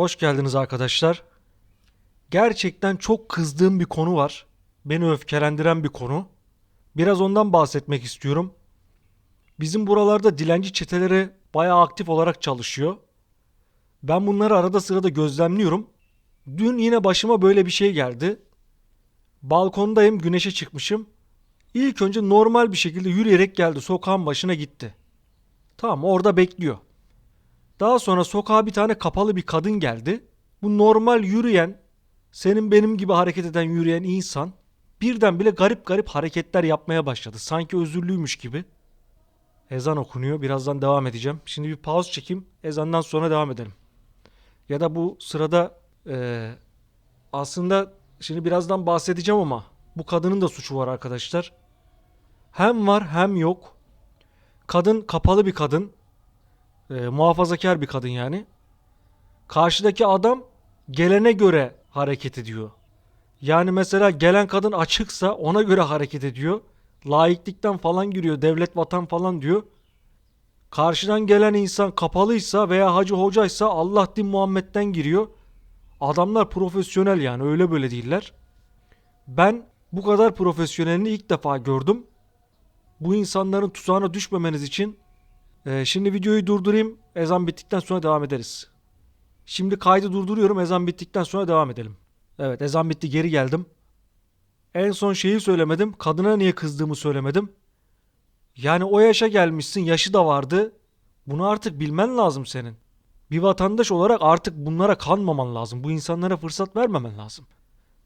Hoş geldiniz arkadaşlar. Gerçekten çok kızdığım bir konu var. Beni öfkelendiren bir konu. Biraz ondan bahsetmek istiyorum. Bizim buralarda dilenci çeteleri bayağı aktif olarak çalışıyor. Ben bunları arada sırada gözlemliyorum. Dün yine başıma böyle bir şey geldi. Balkondayım, güneşe çıkmışım. İlk önce normal bir şekilde yürüyerek geldi, sokağın başına gitti. Tamam, orada bekliyor. Daha sonra sokağa bir tane kapalı bir kadın geldi. Bu normal yürüyen, senin benim gibi hareket eden yürüyen insan birden bile garip garip hareketler yapmaya başladı. Sanki özürlüymüş gibi. Ezan okunuyor. Birazdan devam edeceğim. Şimdi bir pause çekeyim. Ezandan sonra devam edelim. Ya da bu sırada eee, aslında şimdi birazdan bahsedeceğim ama bu kadının da suçu var arkadaşlar. Hem var hem yok. Kadın kapalı bir kadın. Eee, muhafazakar bir kadın yani. Karşıdaki adam gelene göre hareket ediyor. Yani mesela gelen kadın açıksa ona göre hareket ediyor. Laiklikten falan giriyor. Devlet vatan falan diyor. Karşıdan gelen insan kapalıysa veya hacı hocaysa Allah din Muhammed'den giriyor. Adamlar profesyonel yani öyle böyle değiller. Ben bu kadar profesyonelini ilk defa gördüm. Bu insanların tuzağına düşmemeniz için e, şimdi videoyu durdurayım. Ezan bittikten sonra devam ederiz. Şimdi kaydı durduruyorum. Ezan bittikten sonra devam edelim. Evet ezan bitti geri geldim. En son şeyi söylemedim. Kadına niye kızdığımı söylemedim. Yani o yaşa gelmişsin. Yaşı da vardı. Bunu artık bilmen lazım senin. Bir vatandaş olarak artık bunlara kanmaman lazım. Bu insanlara fırsat vermemen lazım.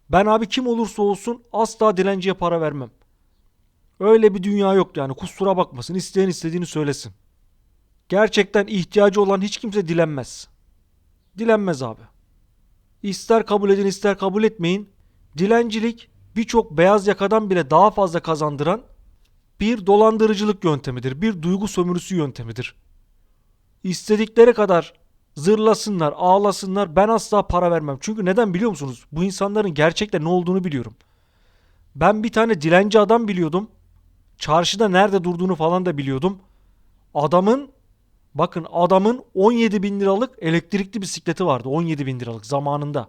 Ben abi kim olursa olsun asla dilenciye para vermem. Öyle bir dünya yok yani kusura bakmasın. İsteyen istediğini söylesin. Gerçekten ihtiyacı olan hiç kimse dilenmez. Dilenmez abi. İster kabul edin ister kabul etmeyin. Dilencilik birçok beyaz yakadan bile daha fazla kazandıran bir dolandırıcılık yöntemidir. Bir duygu sömürüsü yöntemidir. İstedikleri kadar zırlasınlar, ağlasınlar ben asla para vermem. Çünkü neden biliyor musunuz? Bu insanların gerçekten ne olduğunu biliyorum. Ben bir tane dilenci adam biliyordum. Çarşıda nerede durduğunu falan da biliyordum. Adamın bakın adamın 17 bin liralık elektrikli bisikleti vardı. 17 bin liralık zamanında.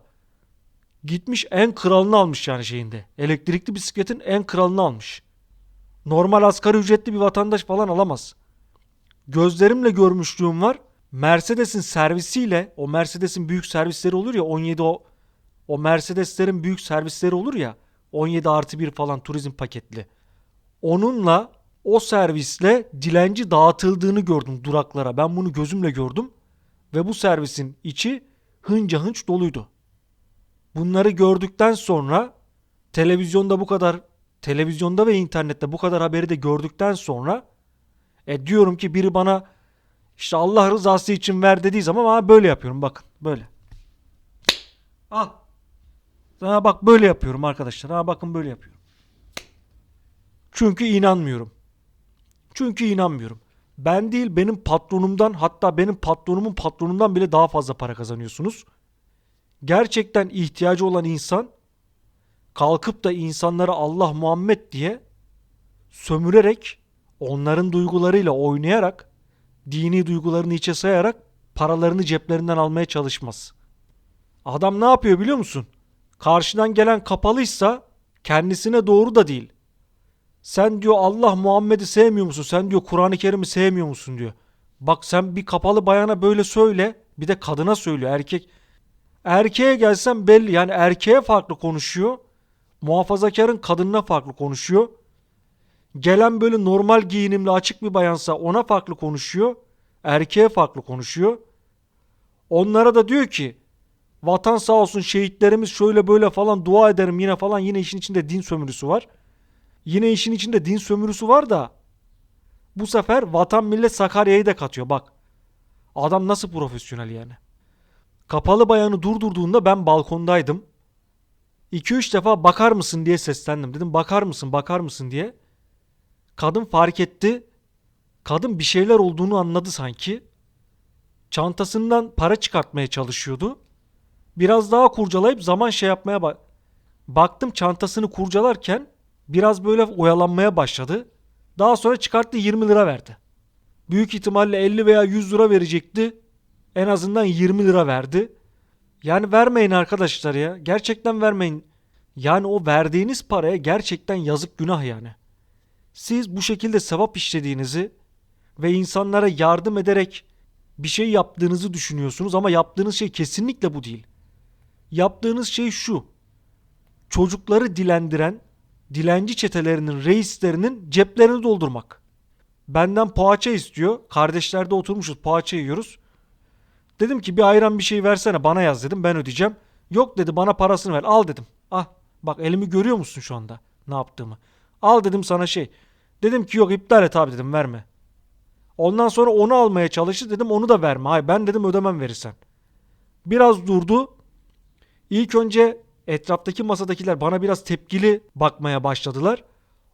Gitmiş en kralını almış yani şeyinde. Elektrikli bisikletin en kralını almış. Normal asgari ücretli bir vatandaş falan alamaz. Gözlerimle görmüşlüğüm var. Mercedes'in servisiyle o Mercedes'in büyük servisleri olur ya 17 o o Mercedes'lerin büyük servisleri olur ya 17 artı 1 falan turizm paketli. Onunla o servisle dilenci dağıtıldığını gördüm duraklara. Ben bunu gözümle gördüm ve bu servisin içi hınca hınç doluydu. Bunları gördükten sonra televizyonda bu kadar televizyonda ve internette bu kadar haberi de gördükten sonra e diyorum ki biri bana işte Allah rızası için ver dediği zaman bana böyle yapıyorum bakın böyle. Al. Ha bak böyle yapıyorum arkadaşlar. Ha bakın böyle yapıyorum. Çünkü inanmıyorum. Çünkü inanmıyorum. Ben değil benim patronumdan hatta benim patronumun patronundan bile daha fazla para kazanıyorsunuz. Gerçekten ihtiyacı olan insan kalkıp da insanlara Allah Muhammed diye sömürerek onların duygularıyla oynayarak dini duygularını içe sayarak paralarını ceplerinden almaya çalışmaz. Adam ne yapıyor biliyor musun? Karşıdan gelen kapalıysa kendisine doğru da değil. Sen diyor Allah Muhammed'i sevmiyor musun? Sen diyor Kur'an-ı Kerim'i sevmiyor musun diyor. Bak sen bir kapalı bayana böyle söyle. Bir de kadına söylüyor erkek. Erkeğe gelsen belli yani erkeğe farklı konuşuyor. Muhafazakarın kadınına farklı konuşuyor. Gelen böyle normal giyinimli açık bir bayansa ona farklı konuşuyor. Erkeğe farklı konuşuyor. Onlara da diyor ki vatan sağ olsun şehitlerimiz şöyle böyle falan dua ederim yine falan yine işin içinde din sömürüsü var. Yine işin içinde din sömürüsü var da bu sefer vatan millet Sakarya'yı da katıyor bak. Adam nasıl profesyonel yani. Kapalı bayanı durdurduğunda ben balkondaydım. 2-3 defa bakar mısın diye seslendim. Dedim bakar mısın bakar mısın diye. Kadın fark etti. Kadın bir şeyler olduğunu anladı sanki. Çantasından para çıkartmaya çalışıyordu. Biraz daha kurcalayıp zaman şey yapmaya bak. Baktım çantasını kurcalarken biraz böyle oyalanmaya başladı. Daha sonra çıkarttı 20 lira verdi. Büyük ihtimalle 50 veya 100 lira verecekti. En azından 20 lira verdi. Yani vermeyin arkadaşlar ya. Gerçekten vermeyin. Yani o verdiğiniz paraya gerçekten yazık günah yani. Siz bu şekilde sevap işlediğinizi ve insanlara yardım ederek bir şey yaptığınızı düşünüyorsunuz ama yaptığınız şey kesinlikle bu değil. Yaptığınız şey şu. Çocukları dilendiren dilenci çetelerinin reislerinin ceplerini doldurmak. Benden poğaça istiyor. Kardeşlerde oturmuşuz poğaça yiyoruz. Dedim ki bir ayran bir şey versene bana yaz dedim ben ödeyeceğim. Yok dedi bana parasını ver al dedim. Ah bak elimi görüyor musun şu anda ne yaptığımı. Al dedim sana şey. Dedim ki yok iptal et abi dedim verme. Ondan sonra onu almaya çalıştı dedim onu da verme. Hayır ben dedim ödemem verirsen. Biraz durdu. İlk önce etraftaki masadakiler bana biraz tepkili bakmaya başladılar.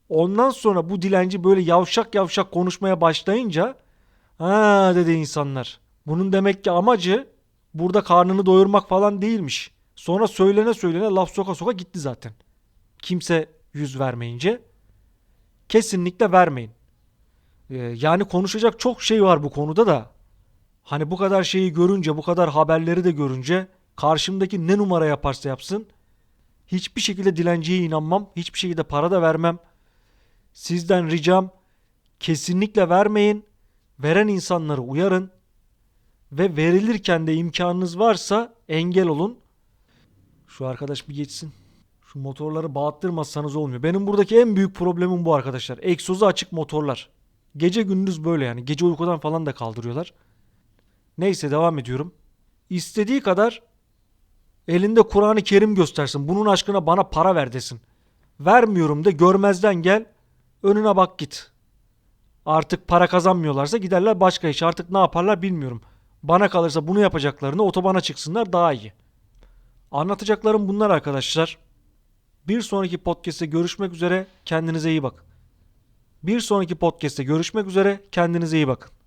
Ondan sonra bu dilenci böyle yavşak yavşak konuşmaya başlayınca ha dedi insanlar. Bunun demek ki amacı burada karnını doyurmak falan değilmiş. Sonra söylene söylene laf soka soka gitti zaten. Kimse yüz vermeyince kesinlikle vermeyin. Ee, yani konuşacak çok şey var bu konuda da. Hani bu kadar şeyi görünce, bu kadar haberleri de görünce karşımdaki ne numara yaparsa yapsın hiçbir şekilde dilenciye inanmam. Hiçbir şekilde para da vermem. Sizden ricam kesinlikle vermeyin. Veren insanları uyarın. Ve verilirken de imkanınız varsa engel olun. Şu arkadaş bir geçsin. Şu motorları bağıttırmazsanız olmuyor. Benim buradaki en büyük problemim bu arkadaşlar. Egzozu açık motorlar. Gece gündüz böyle yani. Gece uykudan falan da kaldırıyorlar. Neyse devam ediyorum. İstediği kadar elinde Kur'an-ı Kerim göstersin. Bunun aşkına bana para ver desin. Vermiyorum de görmezden gel. Önüne bak git. Artık para kazanmıyorlarsa giderler başka iş. Artık ne yaparlar bilmiyorum. Bana kalırsa bunu yapacaklarını otobana çıksınlar daha iyi. Anlatacaklarım bunlar arkadaşlar. Bir sonraki podcast'te görüşmek üzere. Kendinize iyi bakın. Bir sonraki podcast'te görüşmek üzere. Kendinize iyi bakın.